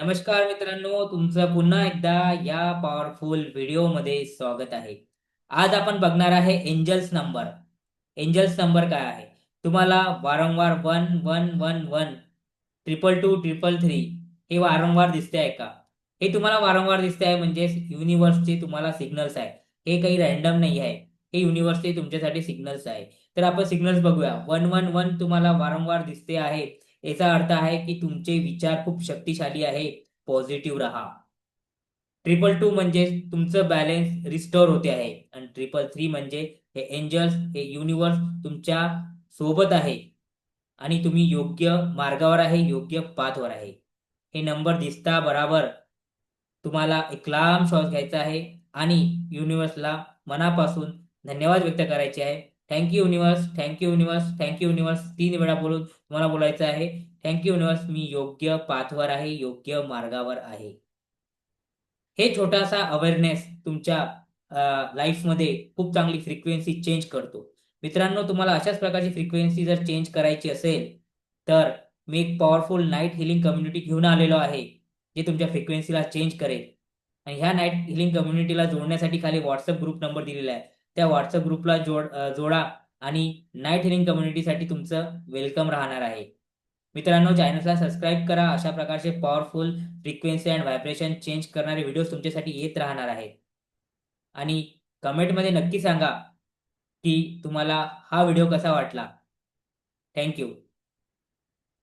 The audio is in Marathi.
नमस्कार मित्रांनो तुमचं पुन्हा एकदा या पॉवरफुल व्हिडिओमध्ये स्वागत आहे. आज आपण बघणार आहे एंजल्स नंबर एंजल्स नंबर काय आहे? तुम्हाला वारंवार one one one one triple two triple three हे वारंवार दिसते आहे का? हे तुम्हाला वारंवार दिसते आहे म्हणजे युनिव्हर्सचे तुम्हाला सिग्नल्स आहे. हे काही रॅन्डम नाही आहे. हे युनिव्हर्सचे तुमच्यासाठी सिग्नल्स आहे. तर आपण सिग्नल्स बघूया. वन वन वन तुम्हाला वारंवार दिसते आहे. याचा अर्थ आहे की तुमचे विचार खूप शक्तिशाली आहे. पॉझिटिव्ह राहा. ट्रिपल टू म्हणजे तुमचं बॅलेन्स रिस्टोर होते आहे. आणि ट्रिपल थ्री म्हणजे हे एंजल्स हे युनिवर्स तुमच्यासोबत आहे. आणि तुम्ही योग्य मार्गावर आहे योग्य पाथवर आहे. हे नंबर दिसता बराबर तुम्हाला एक लांब श्वास घ्यायचा आहे. आणि युनिवर्सला मनापासून धन्यवाद व्यक्त करायचे आहे. Thank you universe thank you universe thank you universe तीन वेळा बोलून तुम्हाला बोलायचं आहे. थँक्यू युनिव्हर्स मी योग्य पाथवर आहे योग्य मार्गावर आहे. हे छोटासा अवेअरनेस तुमच्या लाईफमध्ये खूप चांगली फ्रिक्वेन्सी चेंज करतो. मित्रांनो तुम्हाला अशाच प्रकारची फ्रिक्वेन्सी जर चेंज करायची असेल तर मी एक पॉवरफुल नाईट हिलिंग कम्युनिटी घेऊन आलेलो आहे जे तुमच्या फ्रिक्वेन्सीला चेंज करेल. आणि ह्या नाईट हिलिंग कम्युनिटीला जोडण्यासाठी खाली व्हॉट्सअप ग्रुप नंबर दिलेला आहे. त्या व्हॉट्सअप ग्रुपला जोड जोडा आणि नाईट हिलिंग कम्युनिटीसाठी तुमचं वेलकम राहणार आहे. मित्रांनो चॅनलला सबस्क्राईब करा. अशा प्रकारचे powerful frequency and vibration change करणारे व्हिडिओज तुमच्यासाठी येत राहणार आहेत. आणि कमेंटमध्ये नक्की सांगा की तुम्हाला हा व्हिडिओ कसा वाटला. थँक्यू